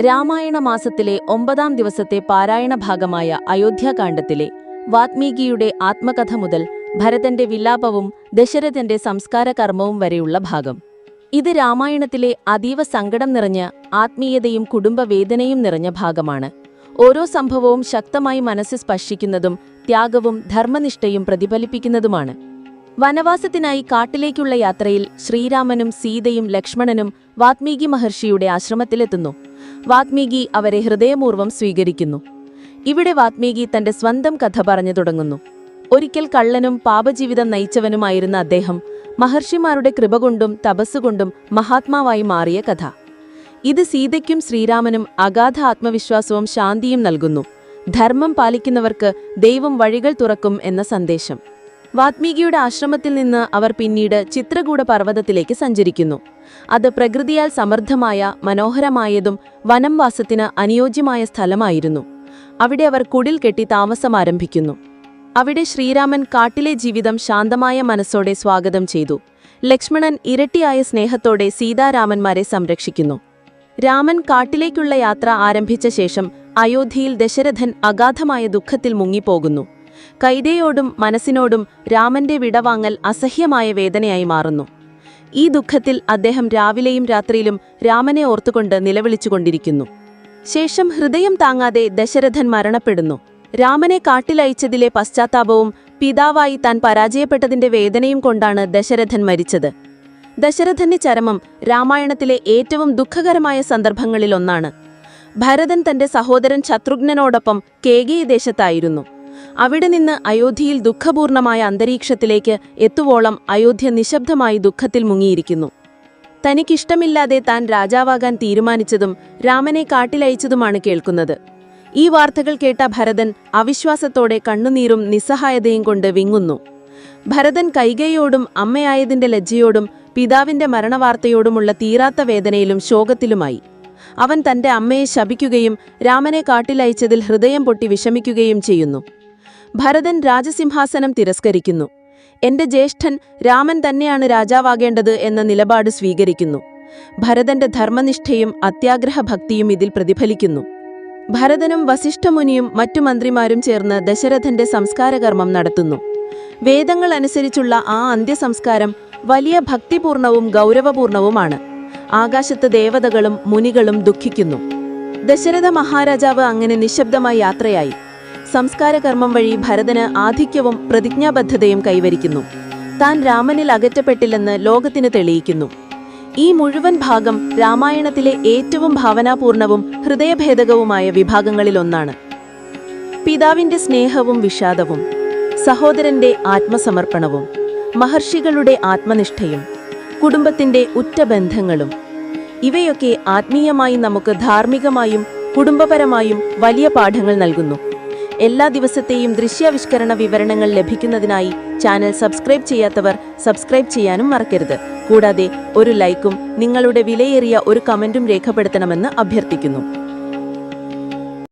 രാമായണ മാസത്തിലെ ഒമ്പതാം ദിവസത്തെ പാരായണ ഭാഗമായ അയോധ്യാകാന്ഡത്തിലെ വാത്മീകിയുടെ ആത്മകഥ മുതൽ ഭരതന്റെ വിലാപവും ദശരഥന്റെ സംസ്കാര കർമ്മവും വരെയുള്ള ഭാഗം. ഇത് രാമായണത്തിലെ അതീവ സങ്കടം നിറഞ്ഞ ആത്മീയതയും കുടുംബവേദനയും നിറഞ്ഞ ഭാഗമാണ്. ഓരോ സംഭവവും ശക്തമായി മനസ്സ് സ്പർശിക്കുന്നതും ത്യാഗവും ധർമ്മനിഷ്ഠയും പ്രതിഫലിപ്പിക്കുന്നതുമാണ്. വനവാസത്തിനായി കാട്ടിലേക്കുള്ള യാത്രയിൽ ശ്രീരാമനും സീതയും ലക്ഷ്മണനും വാത്മീകി മഹർഷിയുടെ ആശ്രമത്തിലെത്തുന്നു. വാത്മീകി അവരെ ഹൃദയപൂർവം സ്വീകരിക്കുന്നു. ഇവിടെ വാത്മീകി തന്റെ സ്വന്തം കഥ പറഞ്ഞു തുടങ്ങുന്നു. ഒരിക്കൽ കള്ളനും പാപജീവിതം നയിച്ചവനുമായിരുന്ന അദ്ദേഹം മഹർഷിമാരുടെ കൃപ കൊണ്ടും തപസ്സുകൊണ്ടും മഹാത്മാവായി മാറിയ കഥ. ഇത് സീതയ്ക്കും ശ്രീരാമനും അഗാധ ആത്മവിശ്വാസവും ശാന്തിയും നൽകുന്നു. ധർമ്മം പാലിക്കുന്നവർക്ക് ദൈവം വഴികൾ തുറക്കും എന്ന സന്ദേശം. വാത്മീകിയുടെ ആശ്രമത്തിൽ നിന്ന് അവർ പിന്നീട് ചിത്രകൂട പർവതത്തിലേക്ക് സഞ്ചരിക്കുന്നു. അത് പ്രകൃതിയാൽ സമൃദ്ധമായ മനോഹരമായതും വനംവാസത്തിന് അനുയോജ്യമായ സ്ഥലമായിരുന്നു. അവിടെ അവർ കുടിൽ കെട്ടി താമസം ആരംഭിക്കുന്നു. അവിടെ ശ്രീരാമൻ കാട്ടിലെ ജീവിതം ശാന്തമായ മനസ്സോടെ സ്വാഗതം ചെയ്തു. ലക്ഷ്മണൻ ഇരട്ടിയായ സ്നേഹത്തോടെ സീതാരാമന്മാരെ സംരക്ഷിക്കുന്നു. രാമൻ കാട്ടിലേക്കുള്ള യാത്ര ആരംഭിച്ച ശേഷം അയോധ്യയിൽ ദശരഥൻ അഗാധമായ ദുഃഖത്തിൽ മുങ്ങിപ്പോകുന്നു. കൈതയോടും മനസ്സിനോടും രാമന്റെ വിടവാങ്ങൽ അസഹ്യമായ വേദനയായി മാറുന്നു. ഈ ദുഃഖത്തിൽ അദ്ദേഹം രാവിലെയും രാത്രിയിലും രാമനെ ഓർത്തുകൊണ്ട് നിലവിളിച്ചുകൊണ്ടിരിക്കുന്നു. ശേഷം ഹൃദയം താങ്ങാതെ ദശരഥൻ മരണപ്പെടുന്നു. രാമനെ കാട്ടിലയച്ചതിലെ പശ്ചാത്താപവും പിതാവായി താൻ പരാജയപ്പെട്ടതിന്റെ വേദനയും കൊണ്ടാണ് ദശരഥൻ മരിച്ചത്. ദശരഥന്റെ ചരമം രാമായണത്തിലെ ഏറ്റവും ദുഃഖകരമായ സന്ദർഭങ്ങളിലൊന്നാണ്. ഭരതൻ തന്റെ സഹോദരൻ ശത്രുഘ്നനോടൊപ്പം കേകയ ദേശത്തായിരുന്നു. അവിടെ നിന്ന് അയോധ്യയിൽ ദുഃഖപൂർണമായ അന്തരീക്ഷത്തിലേക്ക് എത്തുവോളം അയോധ്യ നിശബ്ദമായി ദുഃഖത്തിൽ മുങ്ങിയിരിക്കുന്നു. തനിക്കിഷ്ടമില്ലാതെ താൻ രാജാവാകാൻ തീരുമാനിച്ചതും രാമനെ കാട്ടിലയച്ചതുമാണ് കേൾക്കുന്നത്. ഈ വാർത്തകൾ കേട്ട ഭരതൻ അവിശ്വാസത്തോടെ കണ്ണുനീരും നിസ്സഹായതയും കൊണ്ട് വിങ്ങുന്നു. ഭരതൻ കൈകയോടും അമ്മയായതിന്റെ ലജ്ജയോടും പിതാവിന്റെ മരണവാർത്തയോടുമുള്ള തീരാത്ത വേദനയിലും ശോകത്തിലുമായി. അവൻ തന്റെ അമ്മയെ ശപിക്കുകയും രാമനെ കാട്ടിലയച്ചതിൽ ഹൃദയം പൊട്ടി വിഷമിക്കുകയും ചെയ്യുന്നു. ഭരതൻ രാജസിംഹാസനം തിരസ്കരിക്കുന്നു. എന്റെ ജ്യേഷ്ഠൻ രാമൻ തന്നെയാണ് രാജാവാകേണ്ടത് എന്ന നിലപാട് സ്വീകരിക്കുന്നു. ഭരതന്റെ ധർമ്മനിഷ്ഠയും അത്യാഗ്രഹഭക്തിയും ഇതിൽ പ്രതിഫലിക്കുന്നു. ഭരതനും വസിഷ്ഠമുനിയും മറ്റു മന്ത്രിമാരും ചേർന്ന് ദശരഥന്റെ സംസ്കാരകർമ്മം നടത്തുന്നു. വേദങ്ങൾ അനുസരിച്ചുള്ള ആ അന്ത്യസംസ്കാരം വലിയ ഭക്തിപൂർണവും ഗൗരവപൂർണവുമാണ്. ആകാശത്ത് ദേവതകളും മുനികളും ദുഃഖിക്കുന്നു. ദശരഥ മഹാരാജാവ് അങ്ങനെ നിശബ്ദമായി യാത്രയായി. സംസ്കാരകർമ്മം വഴി ഭരതന് ആധിക്യവും പ്രതിജ്ഞാബദ്ധതയും കൈവരിക്കുന്നു. താൻ രാമനിൽ അകറ്റപ്പെട്ടില്ലെന്ന് ലോകത്തിന് തെളിയിക്കുന്നു. ഈ മുഴുവൻ ഭാഗം രാമായണത്തിലെ ഏറ്റവും ഭാവനാപൂർണവും ഹൃദയഭേദകവുമായ വിഭാഗങ്ങളിലൊന്നാണ്. പിതാവിന്റെ സ്നേഹവും വിഷാദവും സഹോദരന്റെ ആത്മസമർപ്പണവും മഹർഷികളുടെ ആത്മനിഷ്ഠയും കുടുംബത്തിന്റെ ഉറ്റ ബന്ധങ്ങളും ഇവയൊക്കെ ആത്മീയമായി നമുക്ക് ധാർമ്മികമായും കുടുംബപരമായും വലിയ പാഠങ്ങൾ നൽകുന്നു. എല്ലാ ദിവസത്തെയും ദൃശ്യാവിഷ്കരണ വിവരണങ്ങൾ ലഭിക്കുന്നതിനായി ചാനൽ സബ്സ്ക്രൈബ് ചെയ്യാത്തവർ സബ്സ്ക്രൈബ് ചെയ്യാനും മറക്കരുത്. കൂടാതെ ഒരു ലൈക്കും നിങ്ങളുടെ വിലയേറിയ ഒരു കമന്റും രേഖപ്പെടുത്തണമെന്ന് അഭ്യർത്ഥിക്കുന്നു.